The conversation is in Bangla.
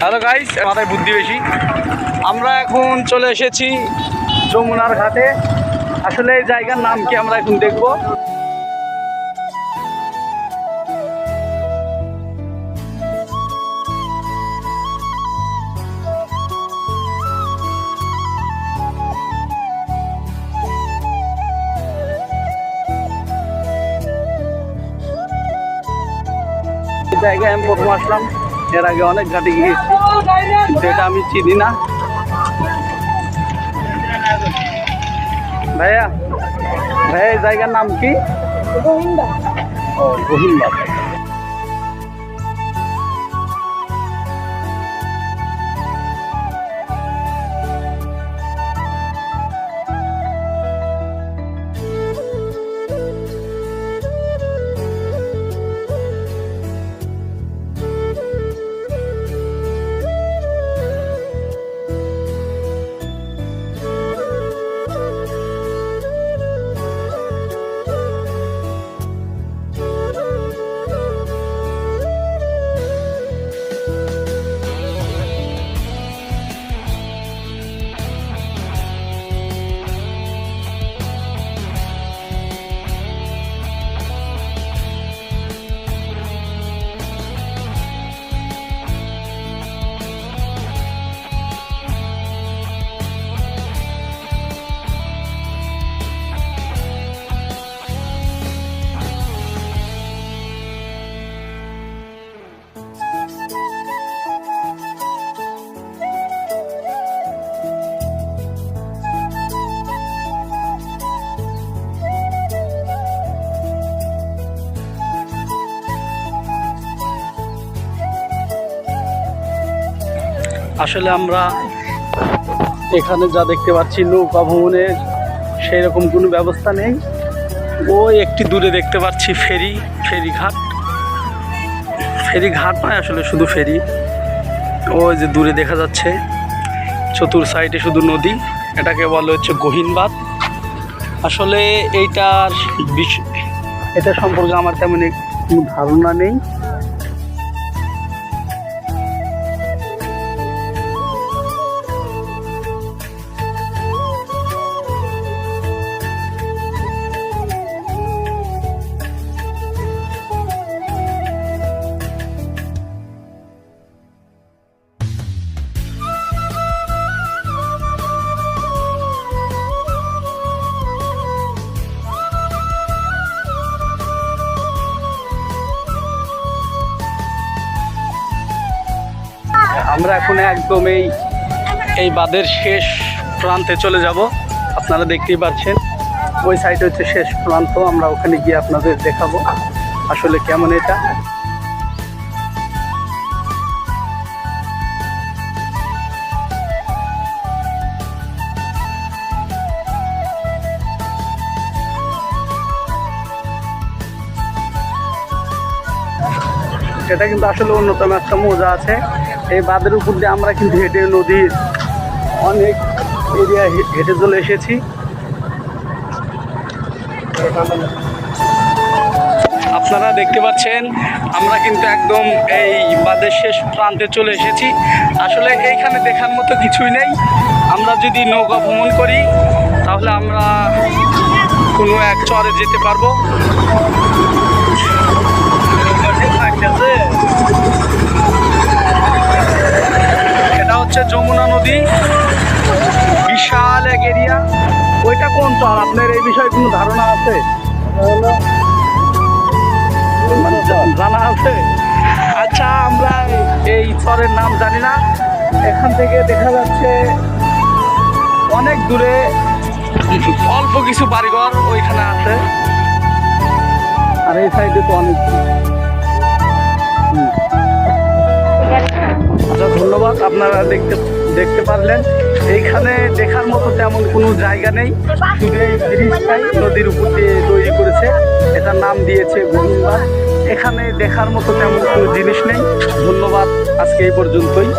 হ্যালো গাইস মাথায় বুদ্ধি বেশি। আমরা এখন চলে এসেছি যমুনার ঘাটে। আসলে এই জায়গার নাম কি আমরা এখন দেখব? জায়গায় আমি প্রথম আসলাম। এর আগে অনেক ঘাটে গিয়েছি যেটা আমি চিনি না। ভাইয়া ভাইয়া এই জায়গার নাম কি? ও গহিন্দা আসলে আমরা এখানে যা দেখতে পাচ্ছি, নৌকা ভ্রমণের সেই রকম কোনো ব্যবস্থা নেই। ওই একটি দূরে দেখতে পাচ্ছি ফেরি ফেরি ঘাট ফেরি ঘাট নয় আসলে শুধু ফেরি। ওই যে দূরে দেখা যাচ্ছে, চতুর সাইডে শুধু নদী। এটাকে বলা হচ্ছে গহিনবাদ। আসলে এইটার এটা সম্পর্কে আমার তেমন কোনো ধারণা নেই। আমরা এখন একদম এই এই বাঁধের শেষ প্রান্তে চলে যাব। আপনারা দেখতেই পাচ্ছেন, ওই সাইড হচ্ছে শেষ প্রান্ত, আমরা ওখানে গিয়ে আপনাদের দেখাবো আসলে কেমন এটা। এটা কিন্তু আসলে অন্যতম একটা মজা আছে। এই বাঁধের উপর দিয়ে আমরা কিন্তু হেঁটে নদীর অনেক এরিয়া হেঁটে চলে এসেছি। আপনারা দেখতে পাচ্ছেন, আমরা কিন্তু একদম এই বাঁধের শেষ প্রান্তে চলে এসেছি। আসলে এইখানে দেখার মতো কিছুই নেই। আমরা যদি নৌকা ভ্রমণ করি, তাহলে আমরা কোনো এক চরে যেতে পারব। হচ্ছে যমুনা নদী। বিশাল এক এরিয়া ওইটা কোন চর আপনার এই বিষয়ে কোনো ধারণা আছে? জানা আছে? আচ্ছা আমরা এই চরের নাম জানি না। এখান থেকে দেখা যাচ্ছে অনেক দূরে অল্প কিছু বাড়িঘর ওইখানে আছে। আর এই সাইডে তো অনেক আপনারা দেখতে দেখতে পারলেন। এইখানে দেখার মতো তেমন কোনো জায়গা নেই। শুধু এই ব্রিজটাই নদীর উপর দিয়ে তৈরি করেছে। এটার নাম দিয়েছে গোবিন্দবাদ এখানে দেখার মতো তেমন কোনো জিনিস নেই। ধন্যবাদ আজকে এই পর্যন্তই।